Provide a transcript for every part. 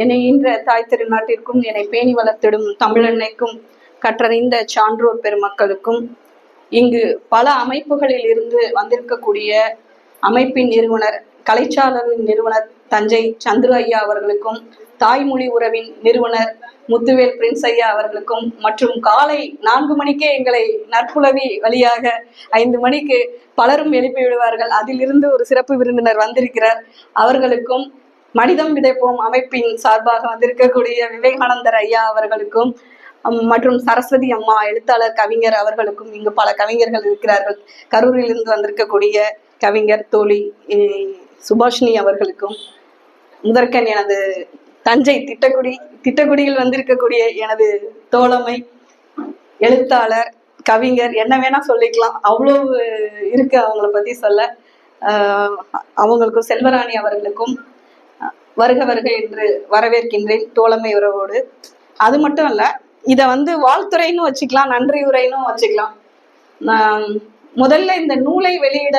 என்னை ஈன்ற தாய் திருநாட்டிற்கும் என்னை பேணி வளர்த்திடும் தமிழன்னைக்கும் கற்றறிந்த சான்றோர் பெருமக்களுக்கும் இங்கு பல அமைப்புகளில் இருந்து வந்திருக்கக்கூடிய அமைப்பின் நிறுவனர் கலைச்சாளரின் நிறுவனர் தஞ்சை சந்துரு ஐயா அவர்களுக்கும் தாய்மொழி உறவின் நிறுவனர் முத்துவேல் பிரின்ஸ் ஐயா அவர்களுக்கும் மற்றும் காலை நான்கு மணிக்கே எங்களை நற்புலவி வழியாக ஐந்து மணிக்கு பலரும் எழுப்பி விடுவார்கள் அதிலிருந்து ஒரு சிறப்பு விருந்தினர் வந்திருக்கிறார். அவர்களுக்கும் மனிதம் விதைப்போம் அமைப்பின் சார்பாக வந்திருக்கக்கூடிய விவேகானந்தர் ஐயா அவர்களுக்கும் மற்றும் சரஸ்வதி அம்மா எழுத்தாளர் கவிஞர் அவர்களுக்கும் இங்கு பல கவிஞர்கள் இருக்கிறார்கள். கரூரிலிருந்து வந்திருக்கக்கூடிய கவிஞர் தோழி சுபாஷினி அவர்களுக்கும் முதற்கண் எனது தஞ்சை திட்டக்குடி திட்டக்குடியில் வந்திருக்கக்கூடிய எனது தோழமை எழுத்தாளர் கவிஞர் என்ன வேணா சொல்லிக்கலாம். அவ்வளவு இருக்கு அவங்கள பத்தி சொல்ல. அவங்களுக்கும் செல்வராணி அவர்களுக்கும் வருக வருக என்று வரவேற்கின்றேன் தோழமை உறவோடு. அது மட்டும் அல்ல இதை வந்து வாழ்த்துறைன்னு வச்சுக்கலாம் நன்றி உரைன்னு வச்சுக்கலாம். நான் முதல்ல இந்த நூலை வெளியிட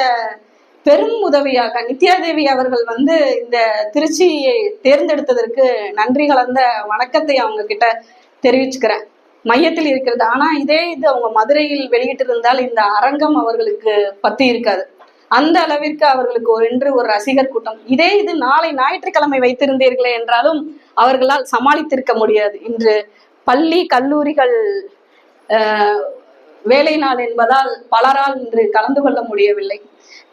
பெரும் உதவியாக நித்யாதேவி அவர்கள் வந்து இந்த திருச்சியை தேர்ந்தெடுத்ததற்கு நன்றி கலந்த வணக்கத்தை அவங்க கிட்ட தெரிவிச்சுக்கிறேன். மையத்தில் இருக்கிறது. ஆனா இதே இது அவங்க மதுரையில் வெளியிட்டிருந்தால் இந்த அரங்கம் அவர்களுக்கு பத்தி இருக்காது. அந்த அளவிற்கு அவர்களுக்கு ஒரு என்று ஒரு ரசிகர் கூட்டம். இதே இது நாளை ஞாயிற்றுக்கிழமை வைத்திருந்தீர்களே என்றாலும் அவர்களால் சமாளித்திருக்க முடியாது. இன்று பள்ளி கல்லூரிகள் ஆஹ், வேலை நாள் என்பதால் பலரால் இன்று கலந்து கொள்ள முடியவில்லை.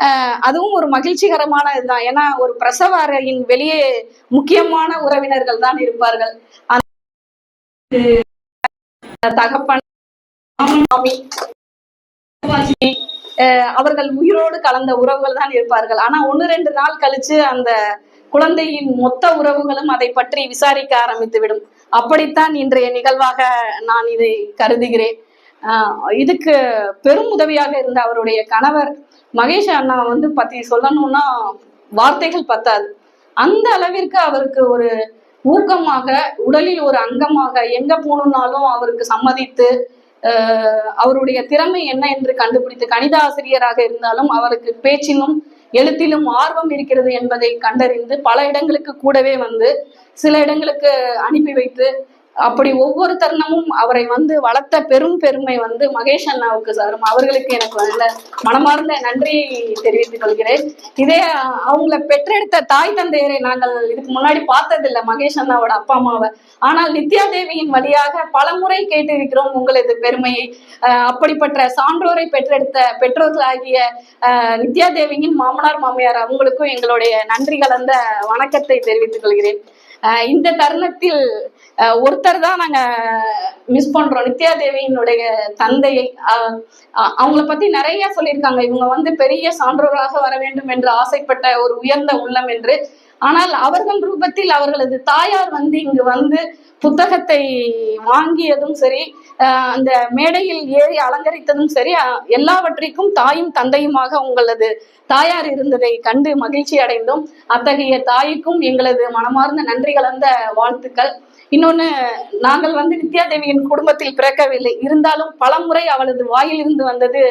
ஆஹ், அதுவும் ஒரு மகிழ்ச்சிகரமான இதுதான் ஏன்னா ஒரு பிரசவ அறையின் வெளியே முக்கியமான உறவினர்கள் தான் இருப்பார்கள். அந்த தகப்பன் அவர்கள் உயிரோடு கலந்த உறவுகள் தான் இருப்பார்கள். ஆனா ஒன்னு ரெண்டு நாள் கழிச்சு அந்த குழந்தையின் மொத்த உறவுகளும் அதை பற்றி விசாரிக்க ஆரம்பித்து விடும் அப்படித்தான் இன்றைய நிகழ்வாக நான் இதை கருதுகிறேன். ஆஹ் இதுக்கு பெரும் உதவியாக இருந்த அவருடைய கணவர் மகேஷ் அண்ணா வந்து பத்தி சொல்லணும்னா வார்த்தைகள் பத்தாது. அந்த அளவிற்கு அவருக்கு ஒரு ஊக்கமாக உடலில் ஒரு அங்கமாக எங்க போகணும்னாலும் அவருக்கு சம்மதித்து அவருடைய திறமை என்ன என்று கண்டுபிடித்து கணித ஆசிரியராக இருந்தாலும் அவருக்கு பேச்சிலும் எழுத்திலும் ஆர்வம் இருக்கிறது என்பதை கண்டறிந்து பல இடங்களுக்கு கூடவே வந்து சில இடங்களுக்கு அனுப்பி வைத்து அப்படி ஒவ்வொரு தருணமும் அவரை வந்து வளர்த்த பெரும் பெருமை வந்து மகேஷ் அண்ணாவுக்கு சாரும். அவர்களுக்கு எனக்கு நல்ல மனமார்ந்த நன்றியை தெரிவித்துக் கொள்கிறேன். இதே அவங்கள பெற்றெடுத்த தாய் தந்தையரை நாங்கள் இதுக்கு முன்னாடி பார்த்ததில்லை மகேஷ் அண்ணாவோட அப்பா அம்மாவை. ஆனால் நித்யா தேவியின் வழியாக பல முறை கேட்டிருக்கிறோம் உங்களது பெருமையை. அப்படிப்பட்ட சான்றோரை பெற்றெடுத்த பெற்றோர்களாகிய அஹ், நித்யா தேவியின் மாமனார் மாமியார் அவங்களுக்கும் எங்களுடைய நன்றி கலந்த வணக்கத்தை தெரிவித்துக் கொள்கிறேன். இந்த தருணத்தில் அஹ், ஒருத்தர் தான் நாங்க மிஸ் பண்றோம். நித்யா தேவியினுடைய தந்தையை. அஹ், அவங்கள பத்தி நிறைய சொல்லியிருக்காங்க. இவங்க வந்து பெரிய சான்றோராக வர வேண்டும் என்று ஆசைப்பட்ட ஒரு உயர்ந்த உள்ளம் என்று. ஆனால் அவர்கள் ரூபத்தில் அவர்களது தாயார் வந்து இங்கு வந்து புத்தகத்தை வாங்கியதும் சரி அந்த மேடையில் ஏறி அலங்கரித்ததும் சரி எல்லாவற்றிற்கும் தாயும் தந்தையுமாக உங்களது தாயார் இருந்ததை கண்டு மகிழ்ச்சி அடைந்தோம். அத்தகைய தாய்க்கும் எங்களது மனமார்ந்த நன்றி கலந்த வாழ்த்துக்கள். இன்னொன்னு நாங்கள் வந்து வித்யாதேவியின் குடும்பத்தில் பிறக்கவில்லை. இருந்தாலும் பலமுறை அவளது வாயிலிருந்து வந்தது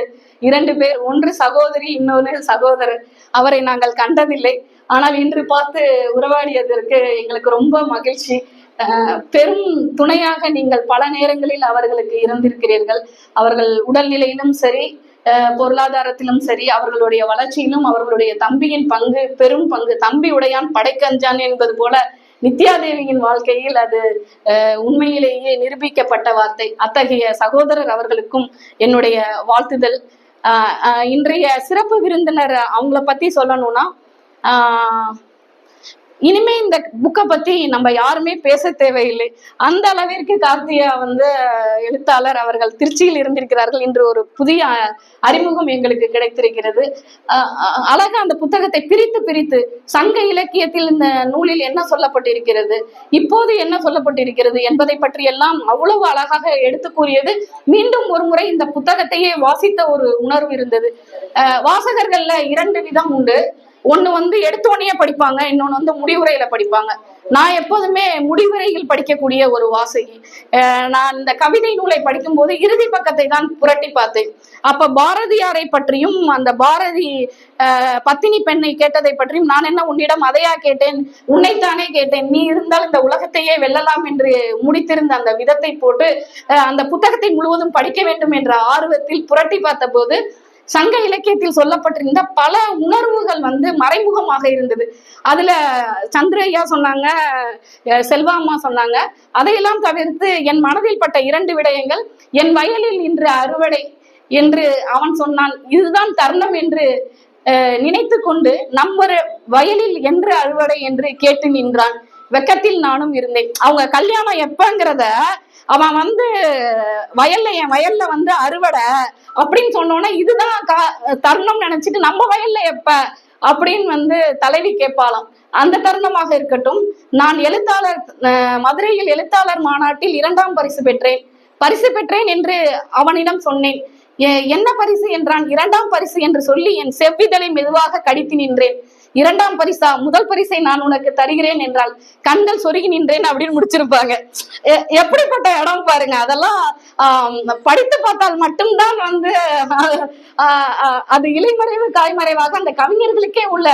இரண்டு பேர் ஒன்று சகோதரி இன்னொன்று சகோதரர். அவரை நாங்கள் கண்டதில்லை. ஆனால் இன்று பார்த்து உறவாடியதற்கு எங்களுக்கு ரொம்ப மகிழ்ச்சி. அஹ் பெரும் துணையாக நீங்கள் பல நேரங்களில் அவர்களுக்கு இருந்திருக்கிறீர்கள். அவர்கள் உடல்நிலையிலும் சரி அஹ் பொருளாதாரத்திலும் சரி அவர்களுடைய வளர்ச்சியிலும் அவர்களுடைய தம்பியின் பங்கு பெரும் பங்கு தம்பி உடையான் படைக்கஞ்சான் என்பது போல நித்யாதேவியின் வாழ்க்கையில் அது அஹ், உண்மையிலேயே நிரூபிக்கப்பட்ட வார்த்தை. அத்தகைய சகோதரர் அவர்களுக்கும் என்னுடைய வாழ்த்துதல். இன்றைய சிறப்பு விருந்தினர் அவங்கள பத்தி சொல்லணும்னா ஆஹ், இனிமே இந்த புக்கை பத்தி நம்ம யாருமே பேச தேவையில்லை. அந்த அளவிற்கு கார்த்தியா வந்து எழுத்தாளர் அவர்கள் திருச்சியில் இருந்திருக்கிறார்கள் இன்று ஒரு புதிய அஹ், அறிமுகம் எங்களுக்கு கிடைத்திருக்கிறது. அஹ், அழகா அந்த புத்தகத்தை பிரித்து பிரித்து சங்க இலக்கியத்தில் இந்த நூலில் என்ன சொல்லப்பட்டிருக்கிறது இப்போது என்ன சொல்லப்பட்டிருக்கிறது என்பதை பற்றி எல்லாம் அவ்வளவு அழகாக எடுத்து கூறியது மீண்டும் ஒரு முறை இந்த புத்தகத்தையே வாசித்த ஒரு உணர்வு இருந்தது. வாசகர்கள்ல இரண்டு விதம் உண்டு. ஒண்ணு வந்து எடுத்தோடனே படிப்பாங்க இன்னொன்னு வந்து முடிவுரையில படிப்பாங்க. நான் எப்போதுமே முடிவுரையில் படிக்கக்கூடிய ஒரு வாசகி. அஹ் நான் இந்த கவிதை நூலை படிக்கும்போது இறுதி பக்கத்தை தான் புரட்டி பார்த்தேன். அப்ப பாரதியாரை பற்றியும் அந்த பாரதி பத்தினி பெண்ணை கேட்டதை பற்றியும் நான் என்ன உன்னிடம் அதையா கேட்டேன்? உன்னைத்தானே கேட்டேன். நீ இருந்தால் இந்த உலகத்தையே வெல்லலாம் என்று முடித்திருந்த அந்த விதத்தை போட்டு அஹ், அந்த புத்தகத்தை முழுவதும் படிக்க வேண்டும் என்ற ஆர்வத்தில் புரட்டி பார்த்த போது சங்க இலக்கியத்தில் சொல்லப்பட்டிருந்த பல உணர்வுகள் வந்து மறைமுகமாக இருந்தது. அதுல சந்திரையா சொன்னாங்க செல்வாம்மா சொன்னாங்க. அதையெல்லாம் தவிர்த்து என் மனதில் பட்ட இரண்டு விடயங்கள் என் வயலில் இன்று அறுவடை என்று அவன் சொன்னான். இதுதான் தருணம் என்று நினைத்து கொண்டு நம்ம வயலில் என்று அறுவடை என்று கேட்டு நின்றான். வெக்கத்தில் நானும் இருந்தேன். அவங்க கல்யாணம் எப்பங்கிறத அவன் வந்து வயல்ல என் வயல்ல வந்து அறுவடை அப்படின்னு சொன்னோன்னா இதுதான் கா- தருணம் நினைச்சிட்டு நம்ம வயல்ல எப்ப அப்படின்னு வந்து தலைவி கேட்பாளாம். அந்த தருணமாக இருக்கட்டும். நான் எழுத்தாளர் அஹ், மதுரையில் எழுத்தாளர் மாநாட்டில் இரண்டாம் பரிசு பெற்றேன். பரிசு பெற்றேன் என்று அவனிடம் சொன்னேன். எ- என்ன பரிசு? என்றான். இரண்டாம் பரிசு என்று சொல்லி என் செவ்விதழை மெதுவாக கடித்து நின்றேன். இரண்டாம் பரிசா முதல் பரிசை நான் உனக்கு தருகிறேன் என்றால் கண்கள் சொருகி நின்றேன் அப்படின்னு முடிச்சிருப்பாங்க. எப்படிப்பட்ட இடம் பாருங்க. அதெல்லாம் படித்து பார்த்தால் மட்டும்தான் வந்து அது இலைமறைவு காய்மறைவாக அந்த கவிஞர்களுக்கே உள்ள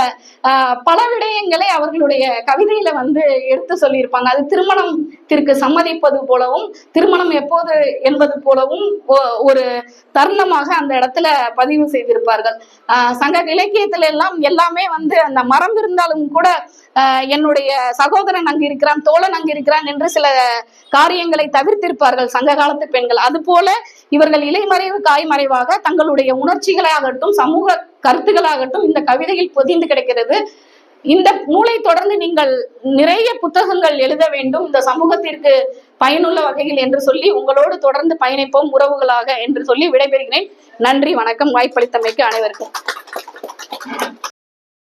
ஆஹ், பல விடயங்களை அவர்களுடைய கவிதையில வந்து எடுத்து சொல்லியிருப்பாங்க. அது திருமணத்திற்கு சம்மதிப்பது போலவும் திருமணம் எப்போது என்பது போலவும் ஒ- ஒரு தருணமாக அந்த இடத்துல பதிவு செய்திருப்பார்கள். ஆஹ் சங்க இலக்கியத்துல எல்லாம் எல்லாமே வந்து அந்த மரம் இருந்தாலும் கூட என்னுடைய சகோதரன் அங்கு இருக்கிறான் தோழன் அங்கு இருக்கிறான் என்று சில காரியங்களை தவிர்த்திருப்பார்கள் சங்க காலத்து பெண்கள். அது போல இவர்கள் இலைமறைவு காய்மறைவாக தங்களுடைய உணர்ச்சிகளாகட்டும் சமூக கருத்துக்களாகட்டும் இந்த கவிதையில் பொதிந்து கிடக்கிறது. இந்த நூலை தொடர்ந்து நீங்கள் நிறைய புத்தகங்கள் எழுத வேண்டும். இந்த சமூகத்திற்கு பயனுள்ள வகையில் என்று சொல்லி உங்களோடு தொடர்ந்து பயணிப்போம் உறவுகளாக என்று சொல்லி விடைபெறுகிறேன். நன்றி வணக்கம். வாய்ப்பளித்தமைக்கு அனைவருக்கும்.